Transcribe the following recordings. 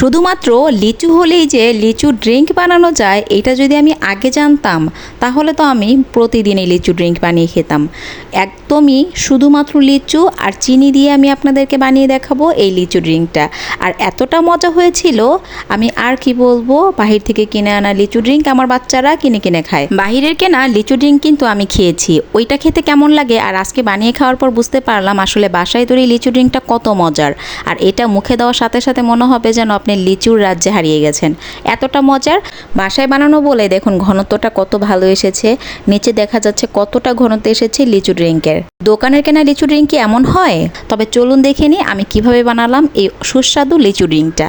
শুধুমাত্র লিচু হলেই যে লিচু ড্রিঙ্ক বানানো যায়, এটা যদি আমি আগে জানতাম, তাহলে তো আমি প্রতিদিনই লিচু ড্রিঙ্ক বানিয়ে খেতাম। একদমই শুধুমাত্র লিচু আর চিনি দিয়ে আমি আপনাদেরকে বানিয়ে দেখাবো এই লিচু ড্রিঙ্কটা। আর এতটা মজা হয়েছিল, আমি আর কি বলব, বাহির থেকে কিনে আনা লিচু ড্রিঙ্ক আমার বাচ্চারা কিনে কিনে খায়। বাহিরের কেনা লিচু ড্রিঙ্ক কিন্তু আমি খেয়েছি। ওইটা খেতে কেমন লাগে আর আজকে বানিয়ে খাওয়ার পর বুঝতে পারলাম আসলে বাসায় তৈরি লিচু ড্রিঙ্কটা কত মজার। আর এটা মুখে দেওয়ার সাথে সাথে মনে হবে যেন আপনি লিচুর রাজ্যে হারিয়ে গেছেন। এতটা মজার বাসায় বানানো বলে দেখুন ঘনত্বটা কত ভালো এসেছে। নিচে দেখা যাচ্ছে কতটা ঘনত্ব এসেছে লিচু ড্রিঙ্কের। দোকানের কেনা লিচু ড্রিঙ্ক কি এমন হয়? তবে চলুন দেখে নিই আমি কীভাবে বানালাম এই সুস্বাদু লিচু ড্রিঙ্কটা।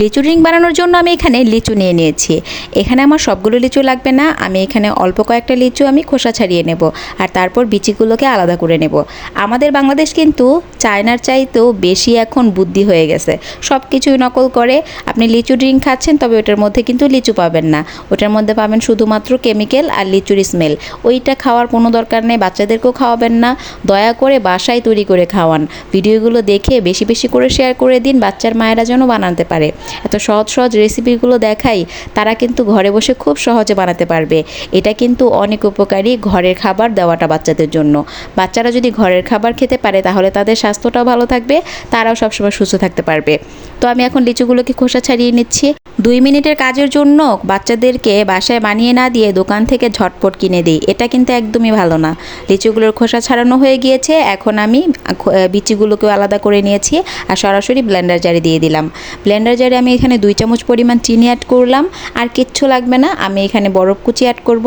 লিচু ড্রিঙ্ক বানানোর জন্য আমি এখানে লিচু নিয়ে নিয়েছি। এখানে আমার সবগুলো লিচু লাগবে না, আমি এখানে অল্প কয়েকটা লিচু আমি খোসা ছাড়িয়ে নেব আর তারপর বিচিগুলোকে আলাদা করে নেব। আমাদের বাংলাদেশ কিন্তু চায়নার চাইতেও বেশি এখন বুদ্ধি হয়ে গেছে। সব কিছুই নকল করে, আপনি লিচু ড্রিঙ্ক খাচ্ছেন তবে ওটার মধ্যে কিন্তু লিচু পাবেন না। ওটার মধ্যে পাবেন শুধুমাত্র কেমিক্যাল আর লিচুর স্মেল। ওইটা খাওয়ার কোনো দরকার নেই, বাচ্চাদেরকেও খাওয়াবেন না। দয়া করে বাসায় তৈরি করে খাওয়ান। ভিডিওগুলো দেখে বেশি বেশি করে শেয়ার করে দিন, বাচ্চার মায়েরা যেন বানাতে পারে। এত সহজ সহজ রেসিপিগুলো দেখাই তারা কিন্তু ঘরে বসে খুব সহজে বানাতে পারবে। এটা কিন্তু অনেক উপকারী ঘরের খাবার দেওয়াটা বাচ্চাদের জন্য। বাচ্চারা যদি ঘরের খাবার খেতে পারে তাহলে তাদের স্বাস্থ্যটাও ভালো থাকবে, তারাও সবসময় সুস্থ থাকতে পারবে। তো আমি এখন লিচুগুলোকে খোসা ছাড়িয়ে নিচ্ছি। দুই মিনিটের কাজের জন্য বাচ্চাদেরকে বাসায় বানিয়ে না দিয়ে দোকান থেকে ঝটপট কিনে দিই। এটা কিন্তু একদমই ভালো না। লিচুগুলোর খোসা ছাড়ানো হয়ে গিয়েছে, এখন আমি বিচিগুলোকেও আলাদা করে নিয়েছি আর সরাসরি ব্লেন্ডার জারে দিয়ে দিলাম। ব্লেন্ডার জারে আমি এখানে দুই চামচ পরিমাণ চিনি অ্যাড করলাম। আর কিচ্ছু লাগবে না, আমি এখানে বরফ কুচি অ্যাড করব।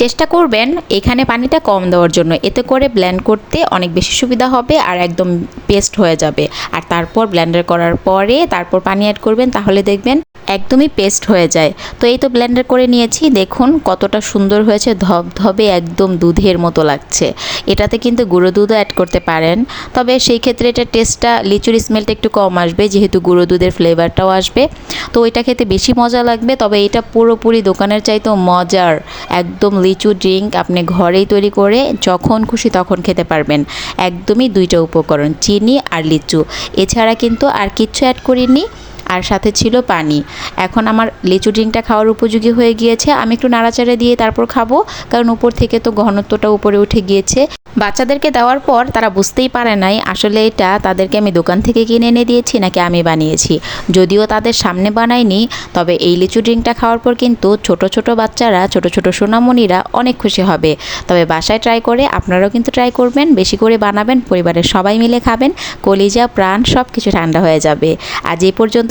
চেষ্টা করবেন এখানে পানিটা কম দেওয়ার জন্য। এতে করে ব্ল্যান্ড করতে অনেক বেশি সুবিধা হবে আর একদম পেস্ট হয়ে যাবে। আর তারপর ব্ল্যান্ডার করার পরে তারপর পানি অ্যাড করবেন, তাহলে দেখবেন একদমই পেস্ট হয়ে যায়। তো এই তো ব্লেন্ডার করে নিয়েছি। দেখুন কতটা সুন্দর হয়েছে। ধবধবে একদম দুধের মতো লাগছে। এটাতে কিন্তু গুঁড়ো দুধও অ্যাড করতে পারেন। তবে সেই ক্ষেত্রে এটা টেস্টটা লিচুর স্মেলটা একটু কম আসবে, যেহেতু গুঁড়ো দুধের ফ্লেভারটাও আসবে। তো এটা খেতে বেশি মজা লাগবে। তবে এটা পুরোপুরি দোকানের চাইতেও মজার। একদম লিচু ড্রিঙ্ক আপনি ঘরেই তৈরি করে যখন খুশি তখন খেতে পারবেন। একদমই দুইটা উপকরণ, চিনি আর লিচু। এছাড়া কিন্তু আর কিচ্ছু অ্যাড করিনি। আর সাথে ছিল পানি। এখন আমার লিচু ড্রিঙ্কটা খাওয়ার উপযোগী হয়ে গিয়েছে। আমি একটু নাড়াচাড়া দিয়ে তারপর খাব, কারণ উপর থেকে তো ঘনত্বটা উপরে উঠে গিয়েছে। বাচ্চাদেরকে দেওয়ার পর তারা বুঝতেই পারে নাই, আসলে এটা তাদেরকে আমি দোকান থেকে কিনে এনে দিয়েছি নাকি আমি বানিয়েছি। যদিও তাদের সামনে বানাইনি, তবে এই লিচু ড্রিঙ্কটা খাওয়ার পর কিন্তু ছোট ছোট বাচ্চারা, ছোট ছোট সোনামণিরা অনেক খুশি হবে। তবে বাসায় ট্রাই করে আপনারাও কিন্তু ট্রাই করবেন, বেশি করে বানাবেন, পরিবারের সবাই মিলে খাবেন, কলিজা, প্রাণ সব কিছু ঠান্ডা হয়ে যাবে। আজ এই পর্যন্ত